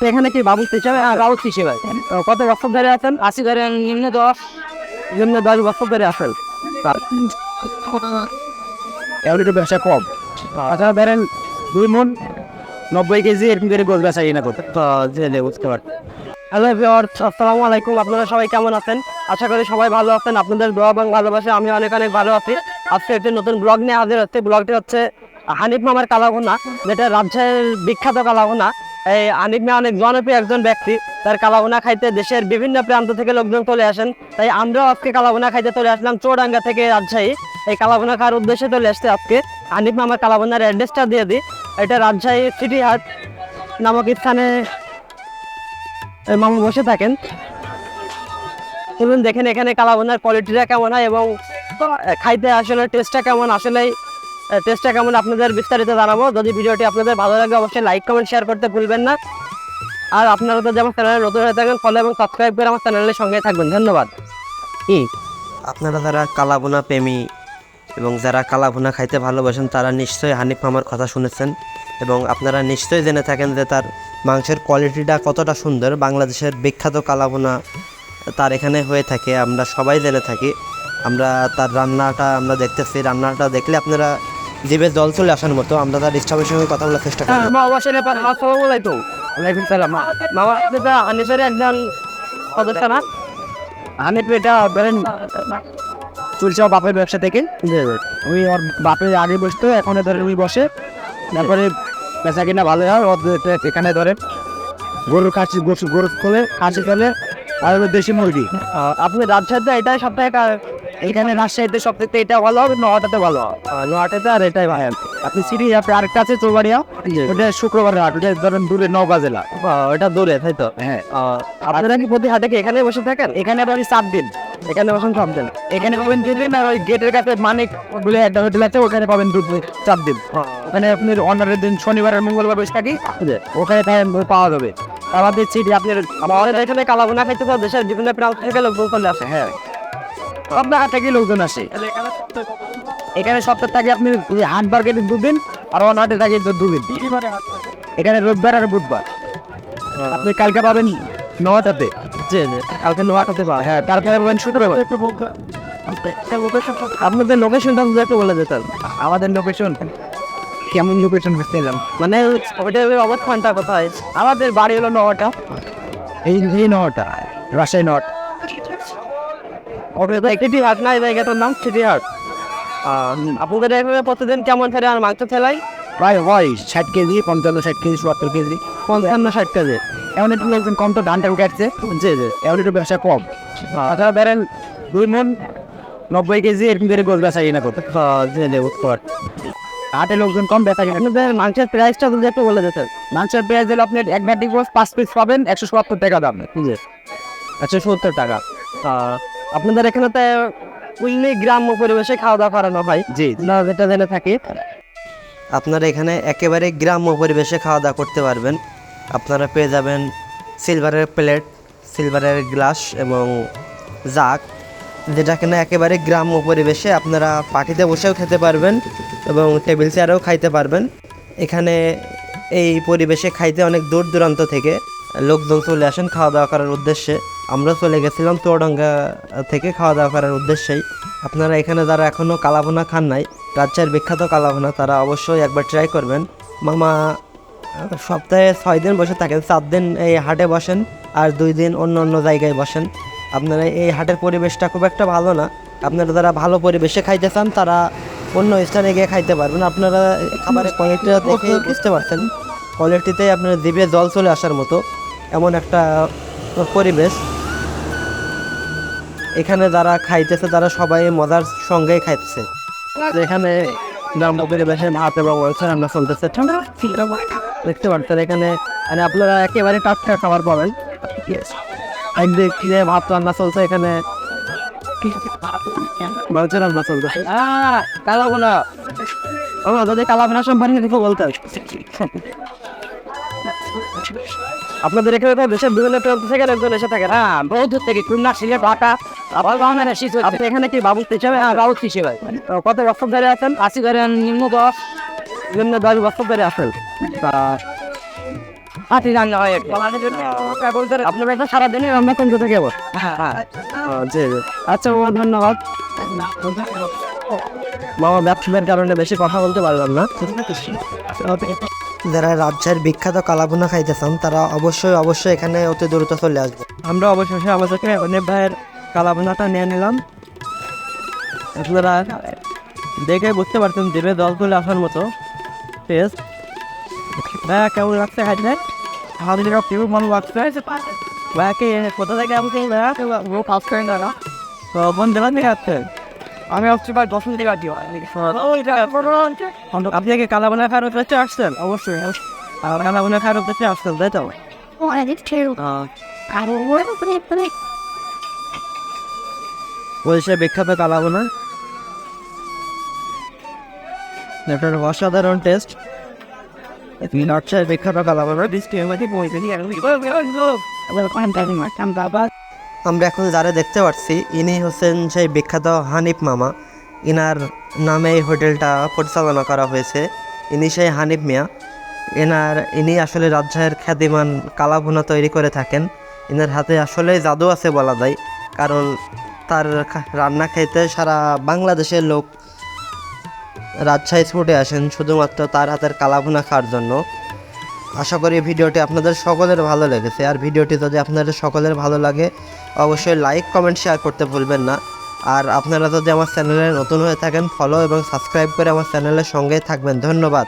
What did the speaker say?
তো এখানে কি বাবু হিসাবে হ্যাঁ বাবু হিসেবে কত বছর ধরে আছেন? আশি করে নিম্ন দশ। জন্য দশ বছর ধরে আছেন। এখন একটু ব্যবসা কম। আচ্ছা ধরেন দুই মন নব্বই কেজি এরকম করে গোল বেচা কিনা করতে। বুঝতে পারছি হ্যালো ভিওর আসসালামু আলাইকুম। আপনারা সবাই কেমন আছেন? আশা করি সবাই ভালো আছেন। আপনাদের দোয়া এবং ভালোবাসা আমি অনেক অনেক ভালো আছি। আজকে একটি নতুন ব্লগ নিয়ে হাজির হচ্ছে। ব্লগটি হচ্ছে হানিফ মামার কালাভুনা যেটা রাজশাহীর বিখ্যাত কালাভুনা এই আনিক মা অনেক জনপ্রিয় একজন ব্যক্তি। তার কালাভুনা খাইতে দেশের বিভিন্ন প্রান্ত থেকে লোকজন চলে আসেন। তাই আমরাও আজকে কালাভুনা খাইতে চলে আসলাম চৌডাঙ্গা থেকে রাজশাহী। এই কালাভুনা খাওয়ার উদ্দেশ্যে চলে আসছে আজকে। হানিফ মামার কালাভুনার অ্যাড্রেসটা দিয়ে দিই। এটা রাজশাহী সিটি হাট নামক স্থানে মামা বসে থাকেন। চলুন দেখেন এখানে কালাভুনার কোয়ালিটিটা কেমন হয় এবং খাইতে আসলে টেস্টটা কেমন? আসলে টেস্টটা কেমন আপনাদের বিস্তারিত জানাব। যদি ভিডিওটি আপনাদের ভালো লাগে, অবশ্যই লাইক কমেন্ট শেয়ার করতে ভুলবেন না। আর আপনারা তো যেমন চ্যানেলে নতুন হয়ে থাকেন ফলো এবং সাবস্ক্রাইব করে আমার চ্যানেলের সঙ্গে থাকবেন। ধন্যবাদ। আপনারা যারা কালাভুনা প্রেমী এবং যারা কালাভুনা খাইতে ভালোবাসেন, তারা নিশ্চয়ই হানিফ মামার কথা শুনেছেন এবং আপনারা নিশ্চয়ই জেনে থাকেন যে তার মাংসের কোয়ালিটিটা কতটা সুন্দর। বাংলাদেশের বিখ্যাত কালাভুনা তার এখানে হয়ে থাকে, আমরা সবাই জেনে থাকি। আমরা তার রান্নাটা আমরা দেখতেছি। রান্নাটা দেখলে আপনারা জিভে জল চলে আসার মতো আমরা তার স্টাফের সঙ্গে কথা বলার চেষ্টা করি মা অবশ্যই নেপাল আসসালামু আলাইকুম। ওয়ালাইকুম সালাম আপনি তো হানিফের একজন সদস্য না হানিফ এটা ধরেন চলছে ওর বাপের ব্যবসা থেকে। ওই ওর বাপের আগে বসতো এখন ধরেন উনি বসে। তারপরে বেচা কিনা ভালো হয় ওর এখানে ধরেন গরুর খাসি গরু গরু খোলে খাসি খোলে আর দেশি মুরগি। আপনি রাজশাহীতে এটাই সপ্তাহে কা- এখানে রাজশাহীতে সপ্তাহে এটা ভালো হবে নোয়াটাতে ভালো। হবে নোয়াটাতে আর এটাই ভাই আপনি সিটি আপনি আরেকটা আছে চৌবাড়িয়া? ওটা শুক্রবার হাট ওটা ধরেন দূরে নওগাঁ জেলা। ওটা দূরে তাই তো? হ্যাঁ। আপনারা কি প্রতি হাটে কি এখানে বসে থাকেন? এখানে আপনি চার দিন। এখানে সব দিন। এখানে পাবেন তিন দিন আর ওই গেটের কাছে মানিক বলে একটা হোটেল আছে ওখানে পাবেন দু চার দিন। ওখানে আপনি অন্যান্য দিন শনিবার আর মঙ্গলবার বসে থাকি ওখানে পাওয়া যাবে। আমাদের সিটি আপনার আমাদের এখানে কালাবোনা খাইতে দেশের বিভিন্ন প্রান্ত থেকে লোকজন চলে আসে। হ্যাঁ। আপনার হাট থেকে লোকজন আসে। এখানে সপ্তাহ থাকে আপনি হাট মার্কেটে দুদিন আর অন হাটে থাকে দুদিন এখানে রবিবার আর বুধবার। আপনি কালকে পাবেন নটাতে কালকে নটাতে পাবেন। হ্যাঁ তারপরে পাবেন শুক্রবার। আপনাদের লোকেশনটা যদি একটু বলে দিতেন আমাদের লোকেশন কেমন লোকেশন বুঝতেলাম মানে ওইটা অবস্থানটা কোথায়? আমাদের বাড়ি হলো নটা এই এই নটা রাজশাহী নট ওটা তো একটি হাট না এই জায়গাটার নাম সিটি হাট আহ, আপনাদের এখানে প্রতিদিন কেমন ফেরে আর মাংস ফেলাই প্রায় হয় ষাট কেজি পঞ্চান্ন ষাট কেজি চুয়াত্তর কেজি পঞ্চান্ন ষাট কেজি। এমন একটু লোকজন কম তো ধানটা উঠাচ্ছে জি জি। এমন একটু ব্যবসা কম। তাছাড়া বেরেন দুই মন নব্বই কেজি এরকম করে গোল বেচা কিনা করতে। জি জি বুঝতে পারছি লোকজন কম বেচা কিনা মাংসের প্রাইসটা যদি একটু বলে দিতেন। মাংসের প্রাইস আপনি এক পাঁচ পিস পাবেন একশো সত্তর টাকা দাম। জি। একশো সত্তর টাকা। আপনাদের এখানে তো উইলি গ্রাম্য পরিবেশে খাওয়া দাওয়া করানো হয়। জি না যেটা জেনে থাকি। আপনারা এখানে একেবারে গ্রাম্য পরিবেশে খাওয়া দাওয়া করতে পারবেন। আপনারা পেয়ে যাবেন সিলভারের প্লেট সিলভারের গ্লাস এবং জাগ যেটা কিনা একেবারে গ্রাম্য পরিবেশে আপনারা পার্টিতে বসেও খেতে পারবেন এবং টেবিল চেয়ারেও খাইতে পারবেন। এখানে এই পরিবেশে খাইতে অনেক দূর দূরান্ত থেকে লোকজন চলে আসেন খাওয়া দাওয়া করার উদ্দেশ্যে। আমরা চলে গেছিলাম চৌডাঙ্গা থেকে খাওয়া দাওয়া করার উদ্দেশ্যেই। আপনারা এখানে যারা এখনও কালাভুনা খান নাই, রাজ্যের বিখ্যাত কালাভোনা, তারা অবশ্যই একবার ট্রাই করবেন। মামা সপ্তাহে ছয় দিন বসে থাকেন চার দিন এই হাটে বসেন আর দুই দিন অন্য অন্য জায়গায় বসেন। আপনারা এই হাটের পরিবেশটা খুব একটা ভালো না। আপনারা যারা ভালো পরিবেশে খাইতে চান, তারা অন্য স্থানে গিয়ে খাইতে পারবেন। আপনারা খাবারের কোয়ালিটিটা দেখে বুঝতে পারছেন। কোয়ালিটিতে আপনার জিভে জল চলে আসার মতো। এমন একটা পরিবেশ। এখানে যারা খাইতেছে তারা সবাই মজার সঙ্গেই খাইতেছে। এখানে গ্রাম্য ভাত এবং রান্না চলতেছে। দেখতে পাচ্ছেন এখানে মানে আপনারা একেবারে টাটকা খাবার পাবেন। একদিকে ভাত রান্না চলছে এখানে। ও যদি কালাবোনা সম্পর্কে বলতে আপনাদের এখানে তো দেশের বিভিন্ন প্রান্ত থেকে একজন এসে থাকে হ্যাঁ বহু দূর থেকে খুলনা সিলেট ঢাকা আবার বাংলাদেশ আপনি এখানে কি বাবু হিসেবে হ্যাঁ বাবু হিসেবে? কত বছর ধরে আছেন? আশি করে নিম্ন দশ বিভিন্ন দশ বছর ধরে আছেন? তা হাতি রান্না হয় আপনার একটা সারাদিনে রান্না কোন যাব হ্যাঁ। হ্যাঁ। জি জি। আচ্ছা ধন্যবাদ। মামা ব্যবসার কারণে বেশি কথা বলতে পারলাম না। যারা রাজ্যের বিখ্যাত কালাভুনা খাইতে চান তারা অবশ্যই অবশ্যই এখানে অতি দ্রুত চলে আসবে। আমরা অবশেষে আমাদেরকে অনেক ভাইয়ের কালাবোনাটা নিয়ে নিলাম। আপনারা দেখে বুঝতে পারছেন দেবে দল তুলে আসার মতো টেস্ট ভাইয়া কেমন লাগছে খাইতে? আমাদের কেউ মনে লাগছে ভাইয়া কি কোথা থেকে আমাকে ভাইয়া ও কাজ করেন না তো বোন দেবেন থেকে আসছে আমি আসছি ভাই দশ মিনিট আগে আপনি কি কালাবোনা খাওয়ার উদ্দেশ্যে আসছেন অবশ্যই আর কালাবোনা খাওয়ার উদ্দেশ্যে আসছেন তাই তো Oh, I did too. I don't want to put it, put it. বলছে বিখ্যাত কালাবোনা এটার অসাধারণ টেস্ট নটসের বিখ্যাত কালাবোনা বৃষ্টি. আমরা এখন যারা দেখতে পাচ্ছি ইনি হচ্ছেন সেই বিখ্যাত হানিফ মামা। ইনার নামে এই হোটেলটা পরিচালনা করা হয়েছে। ইনি সেই হানিফ মিয়া। এনার, ইনি আসলে রাজশাহীর খ্যাতিমান কালাভুনা তৈরি করে থাকেন। ইনার হাতে আসলে জাদু আছে বলা যায়। কারণ তার রান্না খেতে সারা বাংলাদেশের লোক রাজশাহী স্পোর্টে আসেন শুধুমাত্র তার হাতের কালাভুনা খাওয়ার জন্য। আশা করি ভিডিওটি আপনাদের সকলের ভালো লেগেছে। আর ভিডিওটি যদি আপনাদের সকলের ভালো লাগে, অবশ্যই লাইক কমেন্ট শেয়ার করতে ভুলবেন না। আর আপনারা যদি আমার চ্যানেলে নতুন হয়ে থাকেন ফলো এবং সাবস্ক্রাইব করে আমার চ্যানেলের সঙ্গেই থাকবেন। ধন্যবাদ।